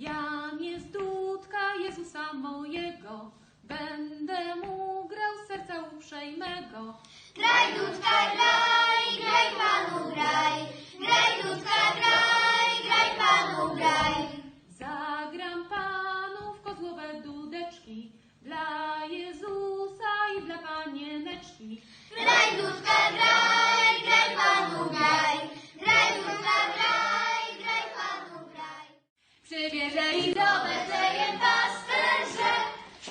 Jam jest dudka Jezusa mojego, będę mu grał serca uprzejmego. Graj dudka, graj, graj panu graj. Graj dudka, graj, graj panu graj. Zagram panu w kozłowe dudeczki, dla Jezusa i dla panieneczki. Graj dudka, graj Przybierzeli do Betlejem pasterze,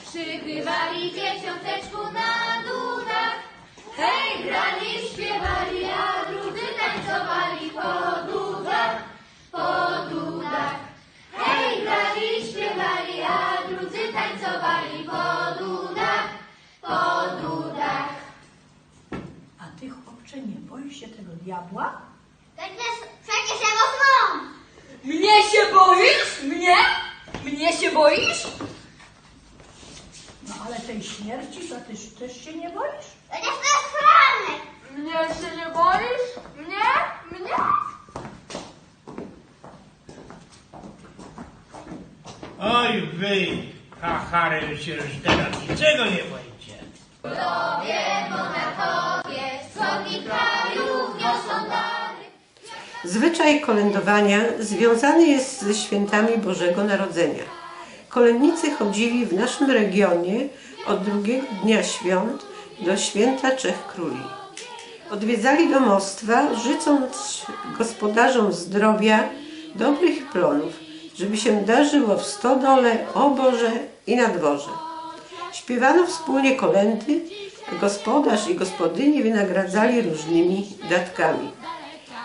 przykrywali dzieciąteczku na dudach. Hej, grali, boisz? No ale tej śmierci to ty też się nie boisz? To jest Franek. Mnie się nie boisz? Mnie? Mnie? Oj wy, hachary się już teraz niczego nie boicie. Tobie, monarchowie, wschodnich krajów niosą dary. Zwyczaj kolędowania związany jest ze świętami Bożego Narodzenia. Kolędnicy chodzili w naszym regionie od drugiego dnia świąt do święta Trzech Króli. Odwiedzali domostwa, życząc gospodarzom zdrowia, dobrych plonów, żeby się darzyło w stodole, oborze i na dworze. Śpiewano wspólnie kolendy, gospodarz i gospodyni wynagradzali różnymi datkami.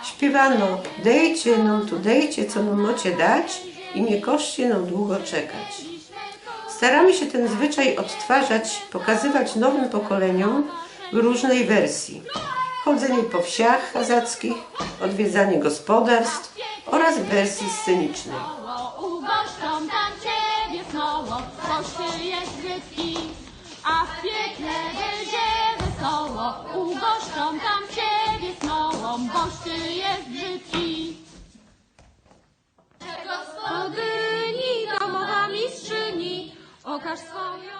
Śpiewano, dejcie nam tu, dejcie, co nam mocie dać i nie koszcie nam długo czekać. Staramy się ten zwyczaj odtwarzać, pokazywać nowym pokoleniom w różnej wersji. Chodzenie po wsiach kazackich, odwiedzanie gospodarstw oraz w wersji scenicznej. Ugoszczą tam ciebie znowu, boś ty jest brzydki, a w piekle będzie wesoło. Ugoszczą tam ciebie znowu, boś ty jest mistrzyni, okaż swoją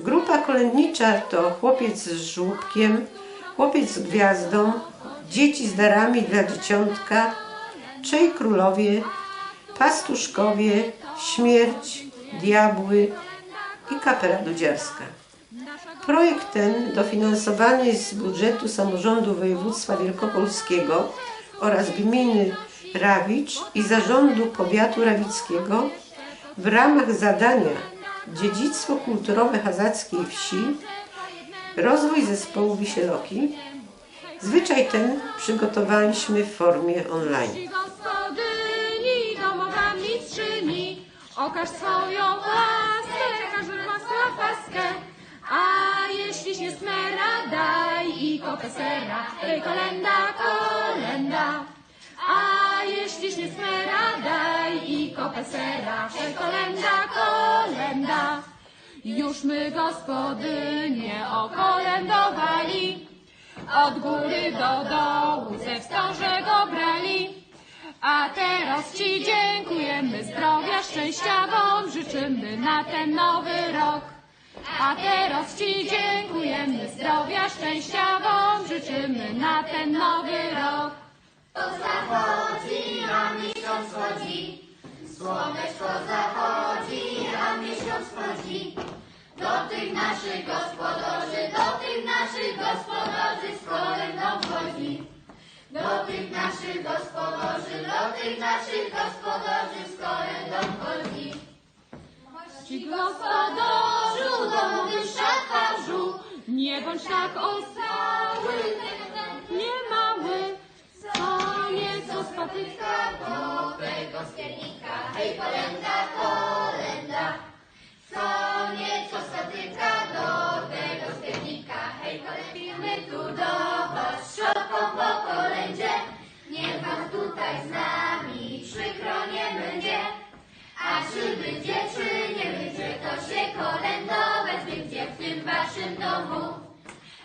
Grupa kolędnicza to chłopiec z żłóbkiem, chłopiec z gwiazdą, dzieci z darami dla dzieciątka, trzej królowie, pastuszkowie, śmierć, diabły i kapela dudziarska. Projekt ten dofinansowany jest z budżetu samorządu województwa wielkopolskiego oraz gminy Rawicz i zarządu powiatu rawickiego w ramach zadania Dziedzictwo kulturowe Hazackiej Wsi, rozwój zespołu Wisieloki. Zwyczaj ten przygotowaliśmy w formie online. Gospodyni, domowa mistrzyni, okaż swoją łaskę, każdy ma swoją paskę. A jeśli się smera, daj i kopę sera, ej kolenda, kolenda. A jeśli się smera, daj i kopę sera, kolenda, kolenda. Już my gospodynie okolędowali, od góry do dołu ze wstąże go brali. A teraz Ci dziękujemy, zdrowia, szczęścia Wam życzymy na ten nowy rok. A teraz Ci dziękujemy, zdrowia, szczęścia Wam życzymy na ten nowy rok. A miesiąc wchodzi. Słoneczko zachodzi, a miesiąc wchodzi. Do tych naszych gospodarzy, do tych naszych gospodarzy z kolędą wchodzi. Do tych naszych gospodarzy, do tych naszych gospodarzy z kolędą wchodzi. Ci gospodarzu, domowy szafarzu, nie bądź tak osały, spotyka Do tego skiernika, hej kolenda, kolenda. Co nieco spotyka do tego skiernika, hej kolędimy tu do was, szopą po kolędzie. Niech wam tutaj z nami przykro nie będzie. A czy będzie, czy nie będzie, to się kolędować będzie w tym waszym domu.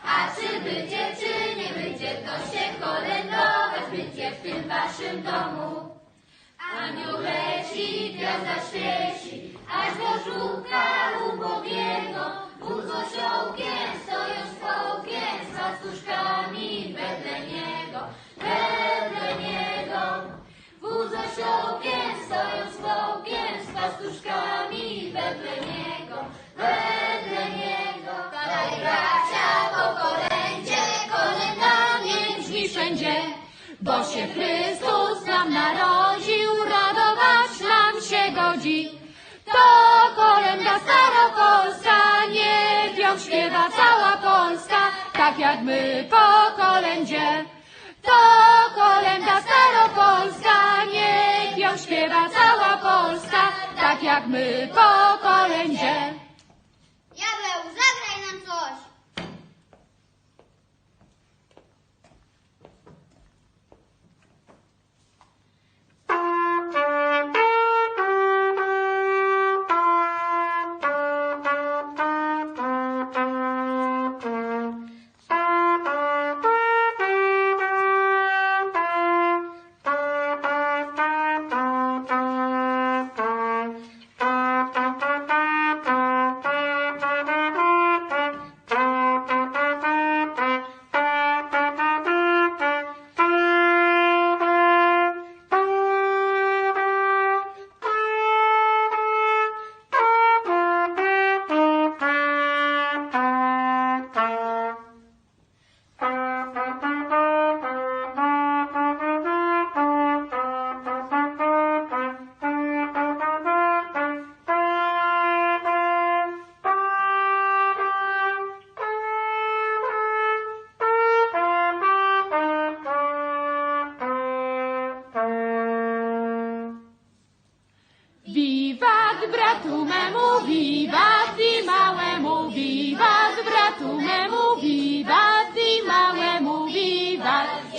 A czy będzie, czy domu. Anioł leci, gwiazda świeci, aż do żółka ubogiego. Wóz osiołkiem, stoją godzi. To kolenda staropolska, niech ją śpiewa cała Polska, tak jak my po kolędzie. To kolenda staropolska, niech ją śpiewa cała Polska, tak jak my po kolędzie.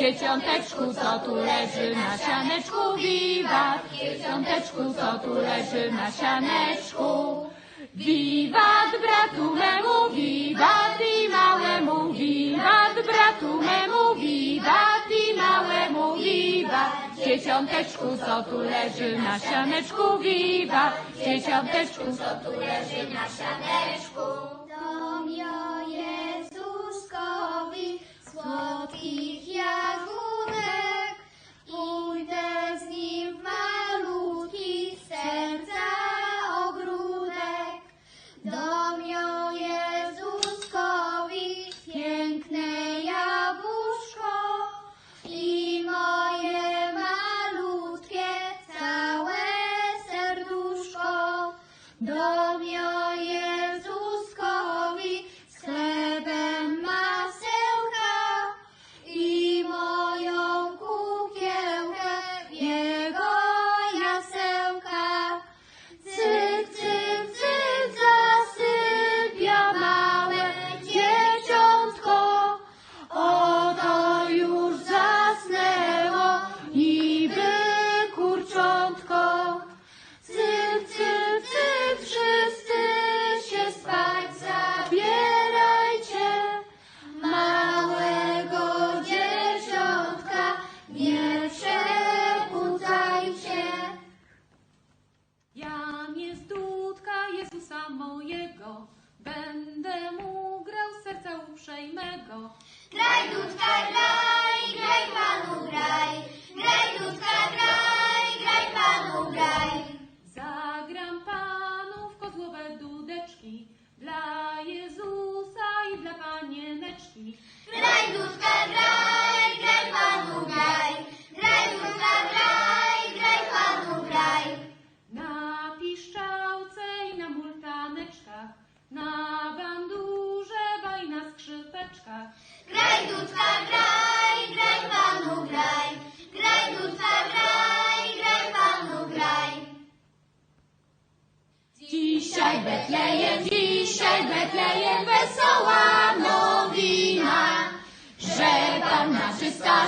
Dzieciąteczku, co tu leży na sianeczku, wiwat. Dzieciąteczku, co tu leży na sianeczku. Wiwat bratu memu, wiwat i małemu, wiwat bratu memu, wiwat i małemu, wiwat. Dzieciąteczku, co tu leży na sianeczku, wiwat. Dzieciąteczku, co tu leży na sianeczku. Słodkich jagódek, Mojego, będę mu grał z serca uprzejmego. Graj dudka, graj, graj panu graj. Graj dudka, graj, graj panu graj. Zagram panów kozłowe dudeczki, dla Jezusa i dla panieneczki. Graj dudka, graj,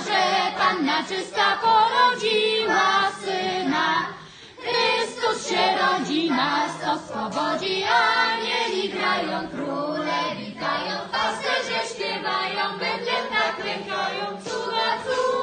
że Panna czysta porodziła Syna. Chrystus się rodzi, nas to swobodzi, anieli grają, króle witają, pasterze śpiewają, Betlem tak klękają, cuda, cuda.